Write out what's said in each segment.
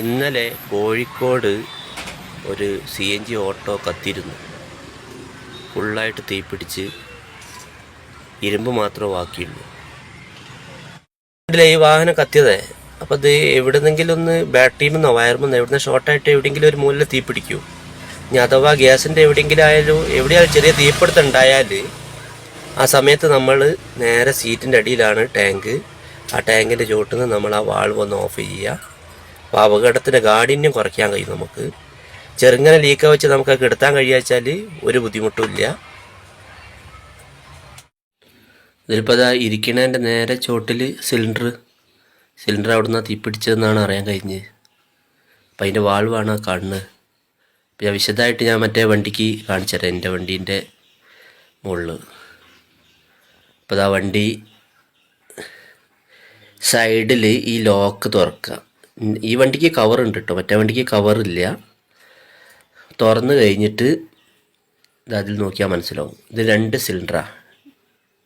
ഇന്നലെ കോഴിക്കോട് ഒരു C N G auto കത്തിയിരുന്നു. ഫുള്ളായിട്ട് തീപിടിച്ച് ഇരുമ്പ് മാത്രം ബാക്കിയുള്ളൂ. ഈ വാഹനം കത്തിയതേ. അപ്പോൾ ഇത് എവിടെന്നെങ്കിലും ഒന്ന് ബാറ്ററിയിൽ നിന്നോ വയർമെന്നോ എവിടുന്ന് ഷോർട്ടായിട്ട് എവിടെയെങ്കിലും ഒരു മൂലയിൽ തീ പിടിക്കൂ ഇനി അഥവാ ഗ്യാസിന്റെ എവിടെയെങ്കിലും ആയാലും എവിടെയായാലും ചെറിയ തീപിടുത്തം ആ സമയത്ത് നമ്മൾ നേരെ സീറ്റിന്റെ അടിയിലാണ് ടാങ്ക്. ആ ടാങ്കിന്റെ ചുവട്ടിൽ നിന്ന് നമ്മൾ ആ വാൾവ് ഒന്ന് ഓഫ് ചെയ്യുക. അപ്പോൾ അപകടത്തിന്റെ കാഠിന്യം കുറയ്ക്കാൻ കഴിയും നമുക്ക്. ചെറുങ്ങനെ ലീക്ക വെച്ച് നമുക്ക് കിടത്താൻ കഴിയാച്ചാൽ ഒരു ബുദ്ധിമുട്ടും ഇല്ല. ഇതിലിപ്പോൾ അതാ ഇരിക്കണേന്റെ നേരെ ചോട്ടിൽ സിലിണ്ടർ സിലിണ്ടർ അവിടെ നിന്ന് തീപിടിച്ചതെന്നാണ് അറിയാൻ കഴിഞ്ഞത് അപ്പം അതിന്റെ വാൾവാണ് കാണുന്നത് അപ്പം ഞാൻ വിശദമായിട്ട് ഞാൻ മറ്റേ വണ്ടിക്ക് കാണിച്ചു തരാം എന്റെ വണ്ടീന്റെ മുകളിൽ അപ്പോൾ അതാ വണ്ടി സൈഡിൽ ഈ ലോക്ക് തുറക്കുക ഉം, ഈ വണ്ടിക്ക് കവർ ഉണ്ട് കേട്ടോ മറ്റേ വണ്ടിക്ക് കവറില്ല തുറന്ന് കഴിഞ്ഞിട്ട് ഇത് അതിൽ നോക്കിയാൽ മനസ്സിലാവും. ഇത് രണ്ട് സിലിണ്ടറാണ്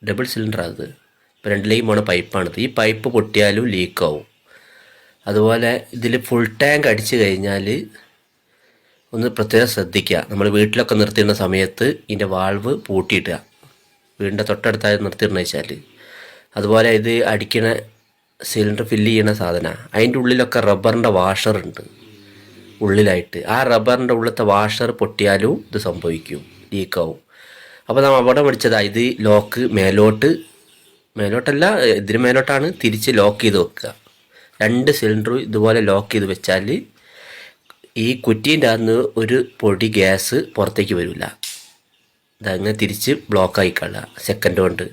ഡബിൾ സിലിണ്ടറാണ് അത് ഇപ്പോൾ രണ്ടിലേക്ക് പോണ പൈപ്പാണിത് ഈ പൈപ്പ് പൊട്ടിയാലും ലീക്ക് ആവും. അതുപോലെ ഇതിൽ ഫുൾ ടാങ്ക് അടിച്ചു കഴിഞ്ഞാൽ ഒന്ന് പ്രത്യേകം ശ്രദ്ധിക്കുക. നമ്മൾ വീട്ടിലൊക്കെ നിർത്തിയിടുന്ന സമയത്ത് ഇതിന്റെ വാൾവ് പൂട്ടിയിടുക. വീടിന്റെ തൊട്ടടുത്തായി നിർത്തിയിടുന്ന വെച്ചാൽ അതുപോലെ ഇത് അടിക്കണ സിലിണ്ടർ ഫില്ല് ചെയ്യണ സാധനമാണ് അതിന്റെ ഉള്ളിലൊക്കെ റബ്ബറിന്റെ വാഷറുണ്ട് ഉള്ളിലായിട്ട്. ആ റബ്ബറിന്റെ ഉള്ളിലത്തെ വാഷർ പൊട്ടിയാലും ഇത് സംഭവിക്കും. ലീക്കാവും. അപ്പോൾ നാം അവിടെ പഠിച്ചതാ ഇത് ലോക്ക് മേലോട്ട് മേലോട്ടല്ല ഇതിന് മേലോട്ടാണ് തിരിച്ച് ലോക്ക് ചെയ്ത് വെക്കുക. രണ്ട് സിലിണ്ടറും ഇതുപോലെ ലോക്ക് ചെയ്ത് വെച്ചാൽ ഈ കുറ്റീന്റെ അകത്ത് ഒരു പൊടി ഗ്യാസ് പുറത്തേക്ക് വരില്ല. ഇതങ്ങനെ തിരിച്ച് ബ്ലോക്ക് ആയിക്കള സെക്കൻഡ് കൊണ്ട്.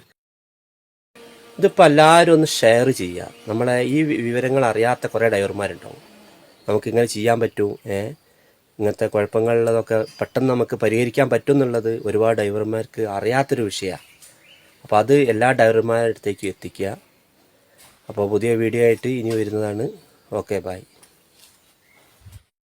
ഇതിപ്പോൾ എല്ലാവരും ഒന്ന് ഷെയർ ചെയ്യുക നമ്മളെ ഈ വിവരങ്ങൾ അറിയാത്ത കുറേ ഡ്രൈവർമാരുണ്ടാവും. നമുക്കിങ്ങനെ ചെയ്യാൻ പറ്റും ഏ? ഇങ്ങനത്തെ കുഴപ്പങ്ങളിലതൊക്കെ പെട്ടെന്ന് നമുക്ക് പരിഹരിക്കാൻ പറ്റും എന്നുള്ളത് ഒരുപാട് ഡ്രൈവർമാർക്ക് അറിയാത്തൊരു വിഷയമാണ് അപ്പോൾ അത് എല്ലാ ഡ്രൈവർമാരുടെ അടുത്തേക്കും എത്തിക്കുക. അപ്പോൾ പുതിയ വീഡിയോ ആയിട്ട് ഇനി വരുന്നതാണ്. Okay bye.